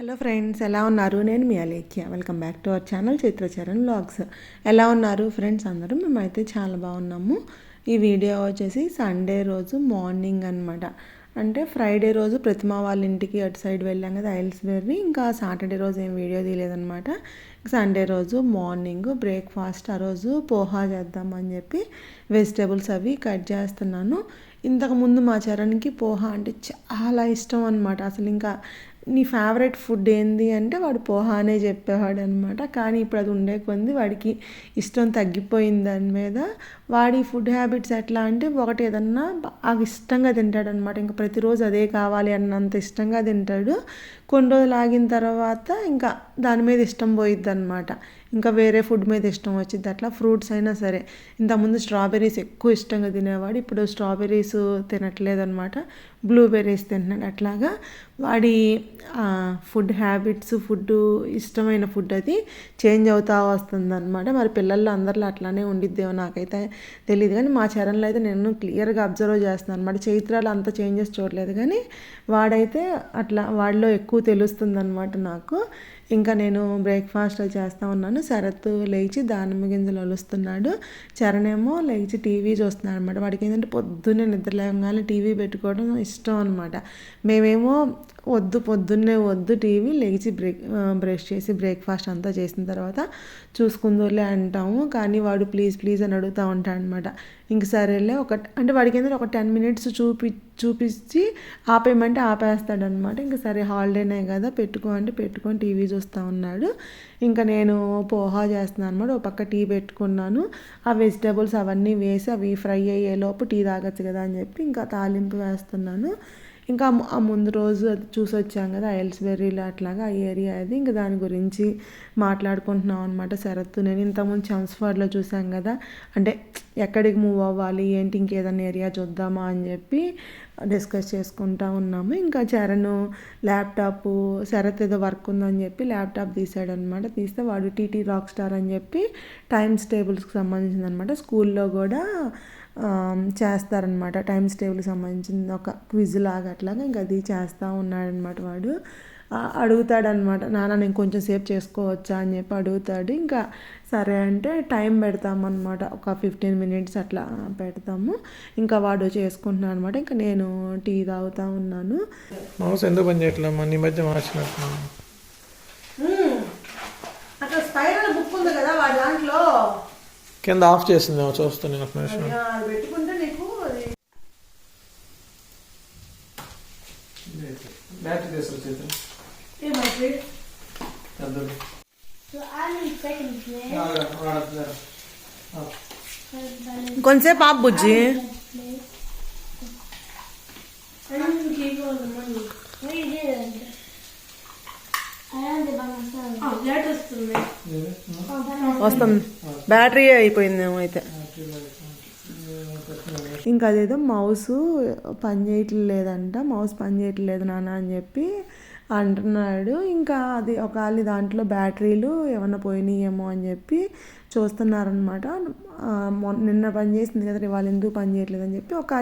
Hello friends ఎలా ఉన్నారు? నేను మీ Alekhya. Welcome back to our channel Chitracharan vlogs. ఎలా ఉన్నారు ఫ్రెండ్స్ అందరూ? మేమైతే చాలా బాగున్నాము. ఈ వీడియో వచ్చేసి సండే రోజు మార్నింగ్ అనమాట అంటే ఫ్రైడే రోజు ప్రతిమ వాళ్ళ ఇంటికి అటు సైడ్ వెళ్ళాం కదా ఐల్స్బెర్రీ ఇంకా సాటర్డే రోజు ఏం వీడియో తీయలేదనమాట సండే రోజు మార్నింగ్ బ్రేక్ఫాస్ట్ ఆ రోజు పోహా చేద్దామని చెప్పి వెజిటేబుల్స్ అవి కట్ చేస్తున్నాను. ఇంతకుముందు మా చరణ్కి పోహా అంటే చాలా ఇష్టం అనమాట అసలు ఇంకా నీ ఫేవరెట్ ఫుడ్ ఏంది అంటే వాడు పోహానే చెప్పేవాడు అనమాట కానీ ఇప్పుడు అది ఉండే కొంది వాడికి ఇష్టం తగ్గిపోయింది దాని మీద. వాడి ఫుడ్ హ్యాబిట్స్ ఎట్లా అంటే ఒకటి ఏదన్నా బాగా ఇష్టంగా తింటాడు అనమాట ఇంకా ప్రతిరోజు అదే కావాలి అన్నంత ఇష్టంగా తింటాడు. కొన్ని రోజులు ఆగిన తర్వాత ఇంకా దాని మీద ఇష్టం పోయిద్ది అనమాట ఇంకా వేరే ఫుడ్ మీద ఇష్టం వచ్చింది. అట్లా ఫ్రూట్స్ అయినా సరే. ఇంతకుముందు స్ట్రాబెర్రీస్ ఎక్కువ ఇష్టంగా తినేవాడు. ఇప్పుడు స్ట్రాబెర్రీస్ తినట్లేదు అనమాట బ్లూబెర్రీస్ తింటున్నాడు. అట్లాగా వాడి ఫుడ్ హ్యాబిట్స్ ఫుడ్ ఇష్టమైన ఫుడ్ అది చేంజ్ అవుతా వస్తుంది అనమాట మరి పిల్లల్లో అందరిలో అట్లానే ఉండిద్దేమో నాకైతే తెలియదు కానీ మా చరణ్లో అయితే నేను క్లియర్గా అబ్జర్వ్ చేస్తున్నాను అనమాట చైత్రాలు అంత చేంజెస్ చూడలేదు. కానీ వాడైతే అట్లా వాడిలో ఎక్కువ తెలుస్తుంది అనమాట నాకు. ఇంకా నేను బ్రేక్ఫాస్ట్ చేస్తూ ఉన్నాను. శరత్ లేచి దానిమ్మ గింజలు ఒలుస్తున్నాడు చరణేమో లేచి టీవీ చూస్తున్నాడు అనమాట వాడికి ఏంటంటే పొద్దున్నే నిద్ర లేవగానే టీవీ పెట్టుకోవడం ఇష్టం అనమాట మేమేమో వద్దు పొద్దున్నే వద్దు టీవీ లేచి బ్రేక్ బ్రష్ చేసి బ్రేక్ఫాస్ట్ అంతా చేసిన తర్వాత చూసుకుందోలే అంటాము. కానీ వాడు ప్లీజ్ ప్లీజ్ అని అడుగుతూ ఉంటాడు అనమాట ఇంక సరేలే ఒక అంటే వాడికి ఏంటంటే ఒక టెన్ మినిట్స్ చూపి చూపించి ఆపేయమంటే ఆపేస్తాడనమాట ఇంకా సరే హాలిడేనే కదా పెట్టుకో అంటే పెట్టుకొని టీవీ చూస్తూ ఉన్నాడు. ఇంకా నేను పోహా చేస్తున్నాను అనమాట ఒక పక్క టీ పెట్టుకున్నాను. ఆ వెజిటేబుల్స్ అవన్నీ వేసి అవి ఫ్రై అయ్యేలోపు టీ తాగొచ్చు కదా అని చెప్పి ఇంకా తాలింపు వేస్తున్నాను. ఇంకా ఆ ముందు రోజు అది చూసి వచ్చాం కదా ఎల్స్బెర్రీలో అట్లాగా ఆ ఏరియా అది. ఇంకా దాని గురించి మాట్లాడుకుంటున్నాం అనమాట శరత్తు. నేను ఇంతకుముందు చంస్ఫర్డ్లో చూసాం కదా అంటే ఎక్కడికి మూవ్ అవ్వాలి ఏంటి ఇంకేదన్నా ఏరియా చూద్దామా అని చెప్పి డిస్కస్ చేసుకుంటా ఉన్నాము. ఇంకా చరణ్ ల్యాప్టాప్ శరత్ ఏదో వర్క్ ఉందని చెప్పి ల్యాప్టాప్ తీసాడనమాట తీస్తే వాడు టీటీ రాక్ స్టార్ అని చెప్పి టైమ్స్ టేబుల్స్కి సంబంధించింది అనమాట స్కూల్లో కూడా చేస్తారనమాట టైమ్స్ టేబుల్కి సంబంధించిన ఒక క్విజ్ లాగా అట్లాగా ఇంకా అది చేస్తూ ఉన్నాడనమాట వాడు. అడుగుతాడనమాట నాన్న నేను కొంచెం సేపు చేసుకోవచ్చా? అని చెప్పి అడుగుతాడు. ఇంకా సరే అంటే టైం పెడతామన్నమాట. ఒక ఫిఫ్టీన్ మినిట్స్ అట్లా పెడతాము. ఇంకా వాడు చేసుకుంటున్నాను అనమాట ఇంకా నేను టీ తాగుతూ ఉన్నాను. మౌస్ ఎందుకు పని చేయట్లేమ్మా నీ మధ్య మార్చినట్టు అక్కడ స్పైరల్ బుక్ ఉంది కదా వాడి దాంట్లో. కింద ఆఫ్ చేసింది చూస్తాను నేను ఒక నిమిషం. కొంతసేపు ఆపు బుజ్జి. Oh. Oh. వస్తుంది బ్యాటరీ అయిపోయిందేమో అయితే. ఇంకా అదేదో మౌస్ పని చేయట్లేదంట. మౌస్ పని చేయట్లేదు నాన్న అని చెప్పి అంటున్నాడు. ఇంకా అది ఒకవేళ దాంట్లో బ్యాటరీలు ఏమన్నా పోయినాయేమో అని చెప్పి చూస్తున్నారనమాట నిన్న పని చేసింది కదా ఇవాళ ఎందుకు పని చేయట్లేదు అని చెప్పి ఒక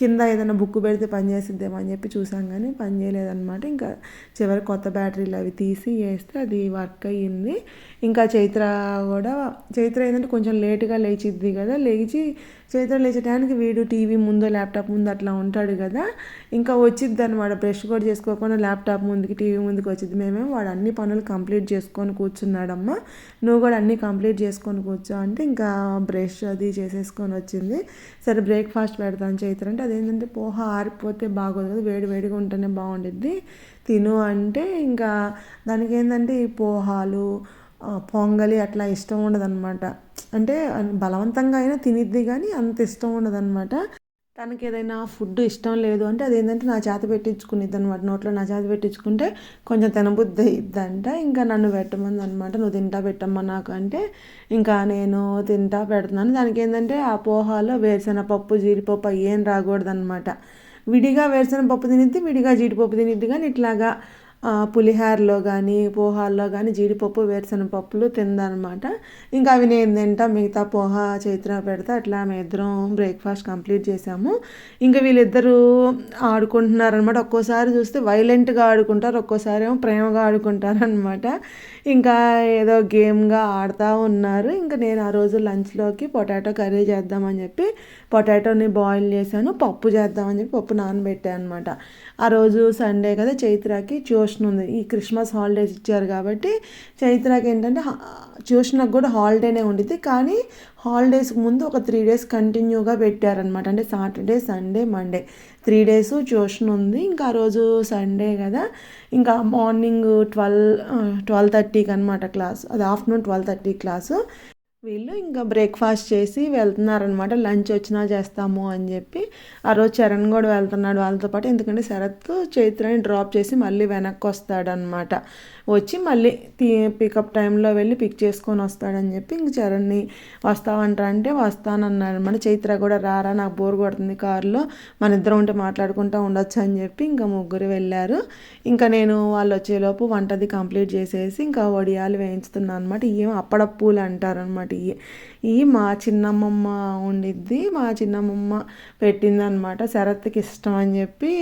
కింద ఏదైనా బుక్ పెడితే పని చేసిద్దేమో అని చెప్పి చూసాం కానీ పని చేయలేదన్నమాట. ఇంకా చివరి కొత్త బ్యాటరీలు అవి తీసి వేస్తే అది వర్క్ అయ్యింది. ఇంకా చైత్ర కూడా చైత్ర ఏంటంటే కొంచెం లేటుగా లేచిద్ది కదా లేచి చైత్ర లేచడానికి వీడు టీవీ ముందు ల్యాప్టాప్ ముందు అట్లా ఉంటాడు కదా ఇంకా వచ్చిద్ది అనమాట బ్రష్ కూడా చేసుకోకుండా ల్యాప్టాప్ ముందుకి టీవీ ముందుకు వచ్చింది మేమేమో వాడు అన్ని పనులు కంప్లీట్ చేసుకొని కూర్చున్నాడమ్మా. నువ్వు కూడా అన్నీ కంప్లీట్ చేసుకొని కూర్చో అంటే ఇంకా బ్రష్ అది చేసేసుకొని వచ్చింది. సరే బ్రేక్ఫాస్ట్ పెడతాను చైత్ర అంటే అదేంటంటే పోహ ఆరిపోతే బాగోదు కదా వేడి వేడిగా ఉంటేనే బాగుండిద్ది. తిను అంటే ఇంకా దానికి ఏంటంటే ఈ పోహాలు పొంగలి అట్లా ఇష్టం ఉండదన్నమాట. అంటే బలవంతంగా అయినా తినిద్ది కానీ అంత ఇష్టం ఉండదన్నమాట. తనకి ఏదైనా ఫుడ్ ఇష్టం లేదు అంటే అదేంటంటే నా చేత పెట్టించుకునిద్ది అనమాట నోట్లో నా చేత పెట్టించుకుంటే కొంచెం తినబుద్ధి ఇద్దంట ఇంకా నన్ను పెట్టమంది అనమాట నువ్వు తింటా పెట్టమ్మా నాకు అంటే ఇంకా నేను తింటా పెడుతున్నాను. దానికి ఏంటంటే ఆ పోహాలో వేరుశెనగ పప్పు జీడిపప్పు ఏం రాకూడదు అనమాట విడిగా వేరుశెనగపప్పు తినిద్ది విడిగా జీడిపప్పు తినిద్ది. కానీ ఇట్లాగా పులిహారలో కానీ పోహాల్లో కానీ జీడిపప్పు వేరుశనగ పప్పులు తిందనమాట. ఇంకా అవి నేను తింటా మిగతా పోహా చైత్ర పెడితే అట్లా మేము ఇద్దరం బ్రేక్ఫాస్ట్ కంప్లీట్ చేసాము. ఇంకా వీళ్ళిద్దరూ ఆడుకుంటున్నారనమాట. ఒక్కోసారి చూస్తే వైలెంట్గా ఆడుకుంటారు ఒక్కోసారి ఏమో ప్రేమగా ఆడుకుంటారనమాట. ఇంకా ఏదో గేమ్గా ఆడుతూ ఉన్నారు. ఇంకా నేను ఆ రోజు లంచ్లోకి పొటాటో కర్రీ చేద్దామని చెప్పి పొటాటోని బాయిల్ చేశాను పప్పు చేద్దామని చెప్పి పప్పు నానబెట్టాను అనమాట ఆ రోజు సండే కదా చైత్రకి ట్యూషన్ ఉంది. ఈ క్రిస్మస్ హాలిడేస్ ఇచ్చారు కాబట్టి చైత్రకి ఏంటంటే ట్యూషన్కి కూడా హాలిడేనే ఉండిద్ది. కానీ హాలిడేస్కి ముందు ఒక త్రీ డేస్ కంటిన్యూగా పెట్టారనమాట అంటే Saturday Sunday Monday three days tuition ఉంది. ఇంకా ఆ రోజు సండే కదా. ఇంకా మార్నింగ్ ట్వెల్వ్ ట్వెల్వ్ థర్టీకి అనమాట క్లాస్ అది ఆఫ్టర్నూన్ ట్వెల్వ్ థర్టీ క్లాసు వీళ్ళు ఇంకా బ్రేక్ఫాస్ట్ చేసి వెళ్తున్నారనమాట లంచ్ వచ్చినా చేస్తాము అని చెప్పి. ఆ రోజు చరణ్ కూడా వెళ్తున్నాడు వాళ్ళతో పాటు. ఎందుకంటే శరత్ చైత్రని డ్రాప్ చేసి మళ్ళీ వెనక్కి వస్తాడనమాట వచ్చి మళ్ళీ తీ పికప్ టైంలో వెళ్ళి పిక్ చేసుకొని వస్తాడని చెప్పి ఇంక చరణ్ని వస్తావంటా అంటే వస్తానన్నాడు అనమాట చైత్ర కూడా రారా నాకు బోర్ కొడుతుంది కారులో. మన ఇద్దరం ఉంటే మాట్లాడుకుంటూ ఉండొచ్చు అని చెప్పి ఇంకా ముగ్గురు వెళ్ళారు. ఇంకా నేను వాళ్ళు వచ్చేలోపు వంటది కంప్లీట్ చేసేసి ఇంకా వడియాలు వేయించుతున్నాను అనమాట ఏం అప్పడప్పులు అంటారనమాట అనమాట ఇవి ఇవి మా చిన్నమ్మమ్మ ఉండిద్ది. మా చిన్నమ్మమ్మ పెట్టింది అనమాట శరత్కి ఇష్టం అని చెప్పి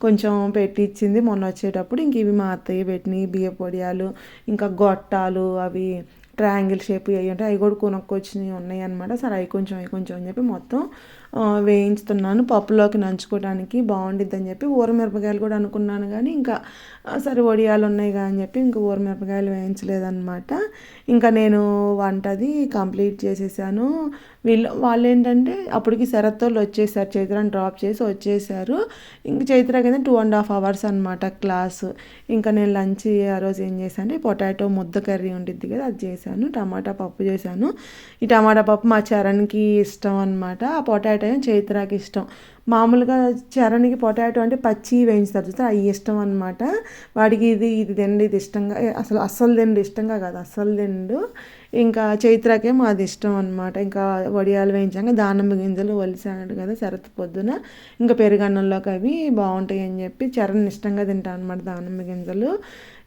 కొంచెం పెట్టించింది మొన్న వచ్చేటప్పుడు. ఇంక ఇవి మా అత్తయ్య పెట్టినవి బియ్య పొడియాలు ఇంకా గొట్టాలు అవి ట్రయాంగిల్ షేప్ అవి ఉంటాయి అవి కూడా కొనుక్కొచ్చినవి ఉన్నాయి అనమాట సరే అవి కొంచెం అవి కొంచెం అని చెప్పి మొత్తం వేయించుతున్నాను. పప్పులోకి నంచుకోవడానికి బాగుండిద్ది అని చెప్పి ఊరమిరపకాయలు కూడా అనుకున్నాను కానీ ఇంకా సరే వడియాలు ఉన్నాయి కానీ అని చెప్పి ఇంకా ఊరమిరపకాయలు వేయించలేదన్నమాట. ఇంకా నేను వంటది కంప్లీట్ చేసేసాను. వీళ్ళు వాళ్ళు ఏంటంటే అప్పటికి శరత్తోళ్ళు వచ్చేసారు. చైత్రాన్ని డ్రాప్ చేసి వచ్చేసారు. ఇంక చైత్ర కింద టూ అండ్ హాఫ్ అవర్స్ అనమాట క్లాస్. ఇంకా నేను లంచ్ ఆ రోజు ఏం చేశాను అంటే పొటాటో ముద్ద కర్రీ ఉండిద్ది కదా అది చేశాను. టమాటా పప్పు చేశాను. ఈ టమాటా పప్పు మా చరణ్కి ఇష్టం అనమాట ఆ పొటాటో చైత్రాకి ఇష్టం. మామూలుగా చరణ్కి పొటాటో అంటే పచ్చి వేయించుతారు చూస్తే అవి ఇష్టం అనమాట వాడికి ఇది ఇది తిండి ఇది ఇష్టంగా అసలు అస్సలు తిండి ఇష్టంగా కాదు అస్సలు తిండు ఇంకా చైత్రకేమో అది ఇష్టం అనమాట ఇంకా వడియాలు వేయించాక దానిమ్మ గింజలు వలిసాడు కదా శరత్ పొద్దున. ఇంకా పెరుగన్నంలోకి అవి బాగుంటాయి అని చెప్పి చరణ్ ఇష్టంగా తింటాను అనమాట దానిమ్మ గింజలు.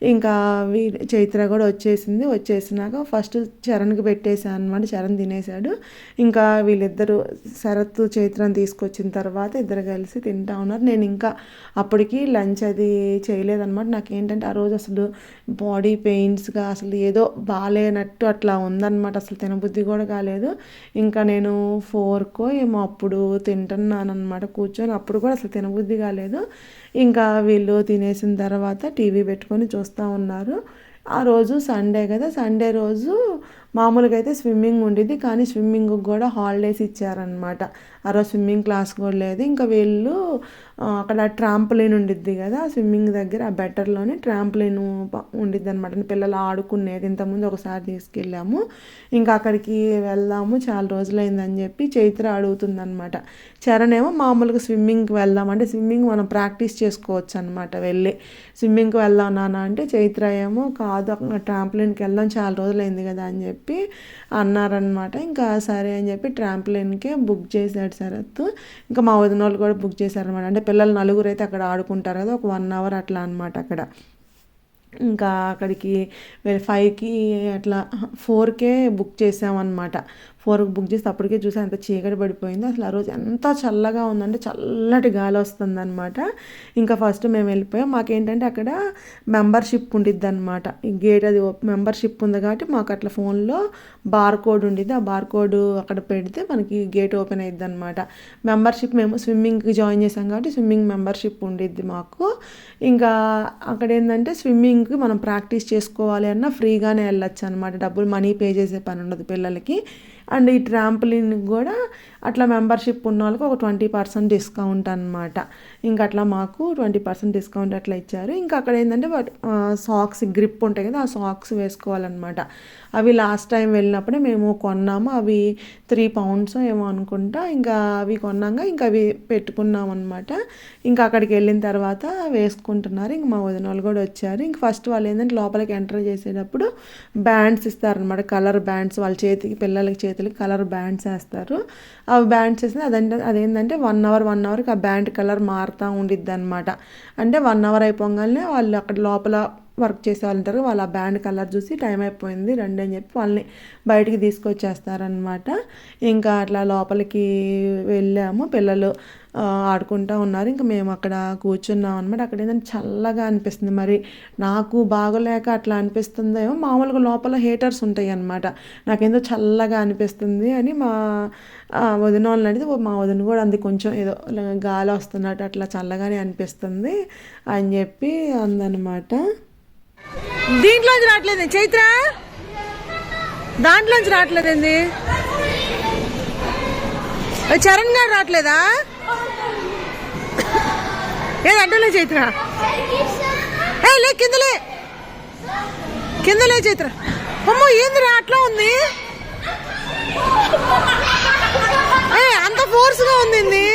ఇంకా వీ చైత్ర కూడా వచ్చేసింది. వచ్చేసినాక ఫస్ట్ చరణ్కి పెట్టేశాను అనమాట చరణ్ తినేసాడు. ఇంకా వీళ్ళిద్దరూ శరత్ చైత్రని తీసుకొచ్చిన తర్వాత ఇద్దరు కలిసి తింటా ఉన్నారు. నేను ఇంకా అప్పటికి లంచ్ అది చేయలేదన్నమాట. నాకేంటంటే ఆ రోజు అసలు బాడీ పెయిన్స్గా అసలు ఏదో బాగాలేనట్టు అట్లా ఉందన్నమాట. అసలు తినబుద్ధి కూడా కాలేదు. ఇంకా నేను ఫోర్కో ఏమో అప్పుడు తింటున్నాను అనమాట కూర్చొని. అప్పుడు కూడా అసలు తినబుద్ధి కాలేదు. ఇంకా వీళ్ళు తినేసిన తర్వాత టీవీ పెట్టుకొని చూస్తూ ఉన్నారు. ఆ రోజు సండే కదా సండే రోజు మామూలుగా అయితే స్విమ్మింగ్ ఉండేది కానీ స్విమ్మింగ్ కూడా హాలిడేస్ ఇచ్చారనమాట ఆ రోజు స్విమ్మింగ్ క్లాస్ కూడా లేదు. ఇంకా వీళ్ళు అక్కడ ట్రాంప్లైన్ ఉండిద్ది కదా స్విమ్మింగ్ దగ్గర ఆ బెటర్లోనే ట్రాంప్లైన్ ఉండిద్ది అనమాట పిల్లలు ఆడుకునేది ఇంతకుముందు ఒకసారి తీసుకెళ్ళాము. ఇంకా అక్కడికి వెళ్దాము చాలా రోజులైందని చెప్పి చైత్ర అడుగుతుందనమాట చరణ్ ఏమో మామూలుగా స్విమ్మింగ్కి వెళ్దాం అంటే స్విమ్మింగ్ మనం ప్రాక్టీస్ చేసుకోవచ్చు అనమాట వెళ్ళి. స్విమ్మింగ్కి వెళ్దాం నాన్న అంటే చైత్ర ఏమో కాదు ట్రాంప్లైన్కి వెళ్దాం చాలా రోజులైంది కదా అని చెప్పి అన్నారనమాట ఇంకా సరే అని చెప్పి ట్రాంప్లైన్కే బుక్ చేశాడు శరత్. ఇంకా మా వదిన వాళ్ళు కూడా బుక్ చేశారనమాట అంటే పిల్లలు నలుగురు అయితే అక్కడ ఆడుకుంటారు కదా ఒక వన్ అవర్ అట్లా అనమాట అక్కడ. ఇంకా అక్కడికి ఫైవ్కి అట్లా ఫోర్కే బుక్ చేసామన్నమాట ఫోర్కి బుక్ చేస్తే అప్పటికే చూసి అంత చీకటి పడిపోయింది. అసలు ఆ రోజు ఎంత చల్లగా ఉందంటే చల్లటి గాలి వస్తుందన్నమాట. ఇంకా ఫస్ట్ మేము వెళ్ళిపోయాం. మాకేంటంటే అక్కడ మెంబర్షిప్ ఉండిద్ది అనమాట ఈ గేట్ అది మెంబర్షిప్ ఉంది కాబట్టి మాకు అట్లా ఫోన్లో బార్ కోడ్ ఉండిద్ది. ఆ బార్ కోడ్ అక్కడ పెడితే మనకి గేట్ ఓపెన్ అయ్యిద్ది అనమాట మెంబర్షిప్ మేము స్విమ్మింగ్కి జాయిన్ చేసాం కాబట్టి స్విమ్మింగ్ మెంబర్షిప్ ఉండిద్ది మాకు. ఇంకా అక్కడ ఏంటంటే స్విమ్మింగ్కి మనం ప్రాక్టీస్ చేసుకోవాలి అన్న ఫ్రీగానే వెళ్ళొచ్చు అనమాట డబ్బులు మనీ పే చేసే పని ఉండదు పిల్లలకి. అండ్ ఈ ట్రాంపులిన్ కూడా అట్లా మెంబర్షిప్ ఉన్న వాళ్ళకి ఒక ట్వంటీ పర్సెంట్ డిస్కౌంట్ అనమాట ఇంకా అట్లా మాకు ట్వంటీ పర్సెంట్ డిస్కౌంట్ అట్లా ఇచ్చారు. ఇంకా అక్కడ ఏంటంటే సాక్స్ గ్రిప్ ఉంటాయి కదా ఆ సాక్స్ వేసుకోవాలన్నమాట. అవి లాస్ట్ టైం వెళ్ళినప్పుడే మేము కొన్నాము. అవి త్రీ పౌండ్స్ ఏమో అనుకుంటా. ఇంకా అవి కొన్నాక ఇంకా అవి పెట్టుకున్నాం అనమాట ఇంకా అక్కడికి వెళ్ళిన తర్వాత వేసుకుంటున్నారు. ఇంక మా వదిన వాళ్ళు కూడా వచ్చారు. ఇంక ఫస్ట్ వాళ్ళు ఏంటంటే లోపలికి ఎంటర్ చేసేటప్పుడు బ్యాండ్స్ ఇస్తారనమాట కలర్ బ్యాండ్స్ వాళ్ళ చేతికి పిల్లలకి చేతులకి కలర్ బ్యాండ్స్ వేస్తారు. అవి బ్యాండ్ చేసింది. అదంటే అదేంటంటే వన్ అవర్ వన్ అవర్కి ఆ బ్యాండ్ కలర్ మారుతూ ఉండిద్ది అనమాట అంటే వన్ అవర్ అయిపోగానే వాళ్ళు అక్కడ లోపల వర్క్ చేసే వాళ్ళు ఉంటారు వాళ్ళ ఆ బ్యాండ్ కలర్ చూసి టైం అయిపోయింది రండి అని చెప్పి వాళ్ళని బయటికి తీసుకొచ్చేస్తారనమాట ఇంకా అట్లా లోపలికి వెళ్ళాము పిల్లలు ఆడుకుంటూ ఉన్నారు. ఇంకా మేము అక్కడ కూర్చున్నాం అనమాట అక్కడ ఏంటంటే చల్లగా అనిపిస్తుంది. మరి నాకు బాగోలేక అట్లా అనిపిస్తుందేమో మామూలుగా లోపల హీటర్స్ ఉంటాయి అనమాట నాకేందో చల్లగా అనిపిస్తుంది అని మా వదిన వాళ్ళని అడిగితే మా వదిన కూడా అంది కొంచెం ఏదో గాలి వస్తున్నట్టు అట్లా చల్లగానే అనిపిస్తుంది అని చెప్పి అందనమాట దీంట్లోంచి రావట్లేదు చైత్ర? దాంట్లోంచి రావట్లేదండి. చరణ్ గారు రావట్లేదా? ఏది అడ్డలే చైత్ర? ఏ లే కిందలే. కిందలే చైత్ర. అమ్మో ఏందిరా అట్లా ఉంది? ఏ అంత ఫోర్స్గా ఉంది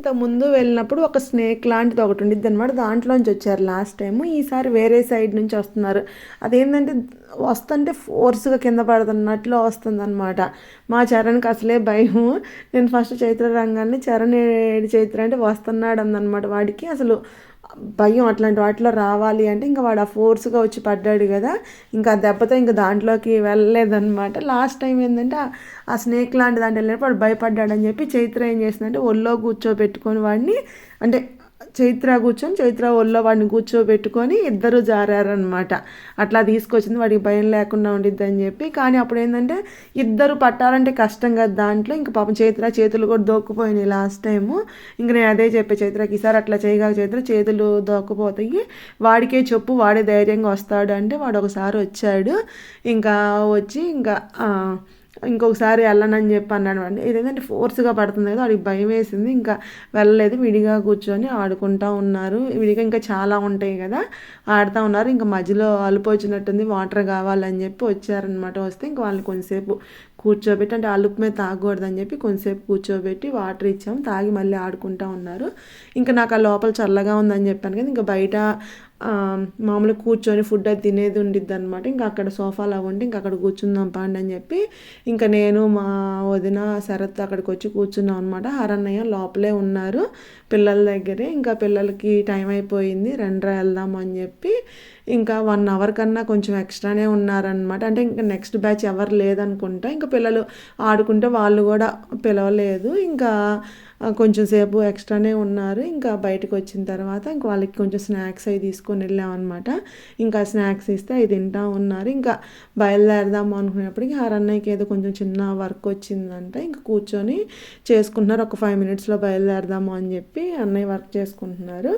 ఇంత ముందు వెళ్ళినప్పుడు ఒక స్నేక్ లాంటిది ఒకటి ఉండిద్ది అనమాట దాంట్లోంచి వచ్చారు లాస్ట్ టైం ఈసారి వేరే సైడ్ నుంచి వస్తున్నారు. అదేంటంటే వస్తుంటే ఫోర్స్గా కింద పడుతున్నట్లు వస్తుంది అనమాట మా చరణ్కి అసలే భయం నేను ఫస్ట్ చైత్ర రంగాన్ని చరణ్ చైత్ర అంటే వస్తున్నాడు అందనమాట వాడికి. అసలు భయం అట్లాంటి వాటిలో రావాలి అంటే ఇంకా వాడు ఆ ఫోర్స్గా వచ్చి పడ్డాడు కదా. ఇంకా దెబ్బతో ఇంకా దాంట్లోకి వెళ్ళలేదన్నమాట. లాస్ట్ టైం ఏంటంటే ఆ- ఆ స్నేక్ లాంటి దాంట్లో వెళ్ళినప్పుడు వాడు భయపడ్డాడని చెప్పి చైత్ర ఏం చేసిందంటే ఒళ్ళో కూర్చోబెట్టుకొని వాడిని అంటే చైత్ర కూర్చొని చైత్ర ఒళ్ళో వాడిని కూర్చోబెట్టుకొని ఇద్దరు జారారనమాట అట్లా తీసుకొచ్చింది వాడికి భయం లేకుండా ఉండిద్ది అని చెప్పి. కానీ అప్పుడు ఏంటంటే ఇద్దరు పట్టాలంటే కష్టం కదా దాంట్లో. ఇంకా పాపం చైత్ర చేతులు కూడా దోక్కుపోయినాయి లాస్ట్ టైము. ఇంక నేను అదే చెప్పే చైత్రకి ఈసారి అట్లా చేయగా చైత్ర చేతులు దోక్కుపోతాయి. వాడికే చెప్పు వాడే ధైర్యంగా వస్తాడు. అంటే వాడు ఒకసారి వచ్చాడు. ఇంకా వచ్చి ఇంకా ఇంకొకసారి వెళ్ళనని చెప్పి అన్నాడు అండి. ఇదేంటంటే ఫోర్స్గా పడుతుంది కదా వాడికి భయం వేసింది. ఇంకా వెళ్ళలేదు విడిగా కూర్చొని ఆడుకుంటా ఉన్నారు. విడిగా ఇంకా చాలా ఉంటాయి కదా ఆడుతూ ఉన్నారు. ఇంకా మధ్యలో అలుపు వచ్చినట్టుంది వాటర్ కావాలని చెప్పి వచ్చారనమాట వస్తే ఇంకా వాళ్ళని కొంతసేపు కూర్చోబెట్టి అంటే అలుపు మీద తాగకూడదని చెప్పి కొంతసేపు కూర్చోబెట్టి వాటర్ ఇచ్చాము. తాగి మళ్ళీ ఆడుకుంటా ఉన్నారు. ఇంకా నాకు ఆ లోపల చల్లగా ఉందని చెప్పాను కదా ఇంకా బయట మామూలుగా కూర్చొని ఫుడ్ అది తినేది ఉండిద్ది అనమాట ఇంకా అక్కడ సోఫాలు అవి ఉంటే ఇంకా అక్కడ కూర్చుందాం పాండి అని చెప్పి ఇంకా నేను మా వదిన శరత్ అక్కడికి వచ్చి కూర్చున్నాం అనమాట హరన్నయ్య లోపలే ఉన్నారు పిల్లల దగ్గరే. ఇంకా పిల్లలకి టైం అయిపోయింది. రండ్రా వెళ్దాం అని చెప్పి ఇంకా వన్ అవర్ కన్నా కొంచెం ఎక్స్ట్రానే ఉన్నారనమాట అంటే ఇంకా నెక్స్ట్ బ్యాచ్ ఎవరు లేదనుకుంటా. ఇంకా పిల్లలు ఆడుకుంటే వాళ్ళు కూడా పిలవలేదు. ఇంకా కొంచెం సేపు ఎక్స్ట్రానే ఉన్నారు. ఇంకా బయటకు వచ్చిన తర్వాత ఇంక వాళ్ళకి కొంచెం స్నాక్స్ అవి తీసుకొని వెళ్ళామన్నమాట ఇంకా స్నాక్స్ ఇస్తే అవి తింటా ఉన్నారు. ఇంకా బయలుదేరదాము అనుకునేప్పటికి హరన్నయ్యకి ఏదో కొంచెం చిన్న వర్క్ వచ్చిందంట. ఇంకా కూర్చొని చేసుకుంటున్నారు. ఒక ఫైవ్ మినిట్స్లో బయలుదేరదాము అని చెప్పి అన్నయ్య వర్క్ చేసుకుంటున్నారు.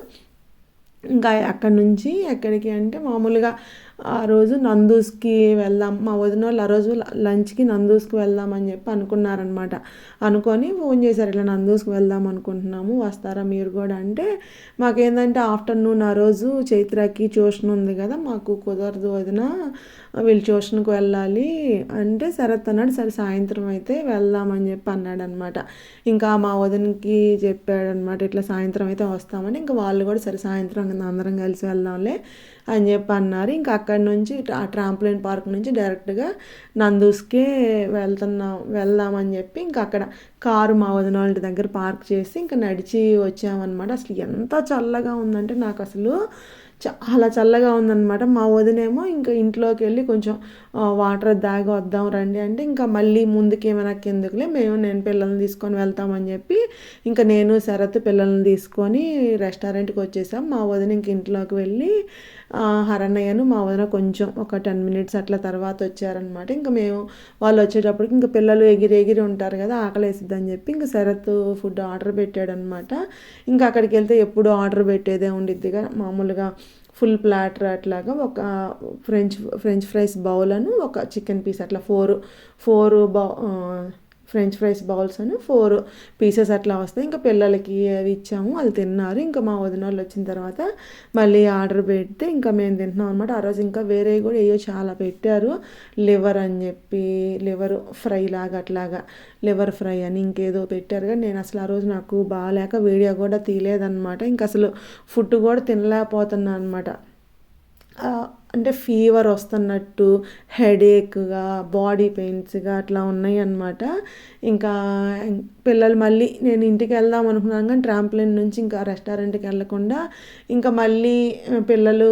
ఇంకా అక్కడి నుంచి ఎక్కడికి అంటే మామూలుగా ఆ రోజు నందూస్కి వెళ్దాం మా వదిన వాళ్ళు ఆ రోజు లంచ్కి నందూస్కి వెళ్దాం అని చెప్పి అనుకున్నారనమాట అనుకొని ఫోన్ చేశారు ఇట్లా నందూస్కి వెళ్దాం అనుకుంటున్నాము వస్తారా మీరు కూడా? అంటే మాకేందంటే ఆఫ్టర్నూన్ ఆ రోజు చైత్రకి ట్యూషన్ ఉంది కదా మాకు కుదరదు వదిన వీళ్ళు ట్యూషన్కి వెళ్ళాలి అంటే శరత్ అన్నాడు సరే సాయంత్రం అయితే వెళ్దామని చెప్పి అన్నాడనమాట ఇంకా మా వదినకి చెప్పాడనమాట ఇట్లా సాయంత్రం అయితే వస్తామని ఇంకా వాళ్ళు కూడా సరే సాయంత్రం అందరం కలిసి వెళ్దాంలే అని చెప్పి అన్నారు. ఇంకా అక్క అక్కడి నుంచి ఆ ట్రాంప్లైన్ పార్క్ నుంచి డైరెక్ట్గా నందూస్కే వెళ్తున్నాం వెళ్దామని చెప్పి ఇంకా అక్కడ కారు మా వదిన వాళ్ళ దగ్గర పార్క్ చేసి ఇంకా నడిచి వచ్చామన్నమాట. అసలు ఎంత చల్లగా ఉందంటే నాకు అసలు చాలా చల్లగా ఉందన్నమాట. మా వదినేమో ఇంకా ఇంట్లోకి వెళ్ళి కొంచెం వాటర్ దాగి వద్దాం రండి అంటే ఇంకా మళ్ళీ ముందుకి వెనక్కి ఎందుకులే మేము నేను పిల్లల్ని తీసుకొని వెళ్తామని చెప్పి ఇంకా నేను శరత్ పిల్లల్ని తీసుకొని రెస్టారెంట్కి వచ్చేసాం. మా వదిన ఇంక ఇంట్లోకి వెళ్ళి హరణయ్యను మా వదిన కొంచెం ఒక టెన్ మినిట్స్ అట్లా తర్వాత వచ్చారనమాట. ఇంకా మేము వాళ్ళు వచ్చేటప్పటికి ఇంకా పిల్లలు ఎగిరి ఎగిరి ఉంటారు కదా ఆకలేసిద్దని చెప్పి ఇంకా శరత్ ఫుడ్ ఆర్డర్ పెట్టాడనమాట. ఇంకా అక్కడికి వెళ్తే ఎప్పుడు ఆర్డర్ పెట్టేదే ఉండిద్దిగా. మామూలుగా ఫుల్ ప్లాటర్ అట్లాగా ఒక ఫ్రెంచ్ ఫ్రెంచ్ ఫ్రైస్ బౌల్ అని ఒక చికెన్ పీస్ అట్లా four four bow french fries bowls అని ఫోర్ పీసెస్ అట్లా వస్తాయి. ఇంకా పిల్లలకి అవి ఇచ్చాము వాళ్ళు తిన్నారు. ఇంకా మా వదిన వాళ్ళు వచ్చిన తర్వాత మళ్ళీ ఆర్డర్ పెడితే ఇంకా మేము తింటున్నాం అనమాట ఆ రోజు ఇంకా వేరే కూడా ఏయో చాలా పెట్టారు. లివర్ అని చెప్పి లివర్ ఫ్రై లాగా అట్లాగా లివర్ ఫ్రై అని ఇంకేదో పెట్టారు. కానీ నేను అసలు ఆ రోజు నాకు బాగాలేక వీడియో కూడా తీయలేదన్నమాట. ఇంకా అసలు ఫుడ్ కూడా తినలేకపోతున్నాను అనమాట అంటే ఫీవర్ వస్తున్నట్టు హెడేక్గా బాడీ పెయిన్స్గా అట్లా ఉన్నాయి అన్నమాట ఇంకా పిల్లలు మళ్ళీ నేను ఇంటికి వెళ్దాం అనుకున్నాను కానీ ట్రాంప్లిన్ నుంచి ఇంకా రెస్టారెంట్కి వెళ్ళకుండా ఇంకా మళ్ళీ పిల్లలు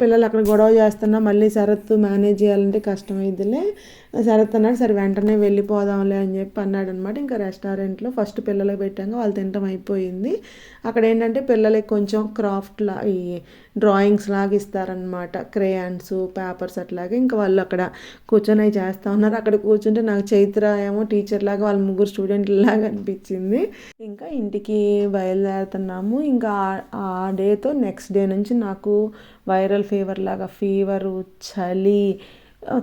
పిల్లలు అక్కడ గొడవ చేస్తున్నా మళ్ళీ సరత్తు మేనేజ్ చేయాలంటే కష్టమైద్దిలే శరత్ అన్నాడు సరే వెంటనే వెళ్ళిపోదాంలే అని చెప్పి అన్నాడు అనమాట ఇంకా రెస్టారెంట్లో ఫస్ట్ పిల్లలకి పెట్టాక వాళ్ళు తినటం అయిపోయింది. అక్కడ ఏంటంటే పిల్లలకి కొంచెం క్రాఫ్ట్ లా ఈ డ్రాయింగ్స్ లాగా ఇస్తారనమాట. క్రేయాన్స్ పేపర్స్ అట్లాగే. ఇంకా వాళ్ళు అక్కడ కూర్చొని చేస్తూ ఉన్నారు. అక్కడ కూర్చుంటే నాకు చైత్ర ఏమో టీచర్ లాగా వాళ్ళ ముగ్గురు స్టూడెంట్ లాగా అనిపించింది. ఇంకా ఇంటికి బయలుదేరుతున్నాము. ఇంకా ఆ- ఆ డేతో నెక్స్ట్ డే నుంచి నాకు వైరల్ ఫీవర్ లాగా ఫీవరు చలి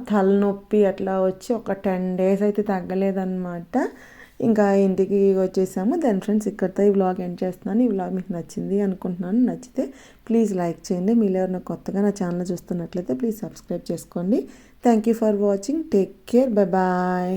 తలనొప్పి అట్లా వచ్చి ఒక టెన్ డేస్ అయితే తగ్గలేదన్నమాట. ఇంకా ఇంటికి వచ్చేసాము. దెన్ ఫ్రెండ్స్ ఇక్కడితో ఈ వ్లాగ్ ఎండ్ చేస్తున్నాను. ఈ వ్లాగ్ మీకు నచ్చింది అనుకుంటున్నాను. నచ్చితే ప్లీజ్ లైక్ చేయండి. మీరు ఎవరైనా కొత్తగా నా ఛానల్ చూస్తున్నట్లయితే ప్లీజ్ సబ్స్క్రైబ్ చేసుకోండి. Thank you for watching take care bye bye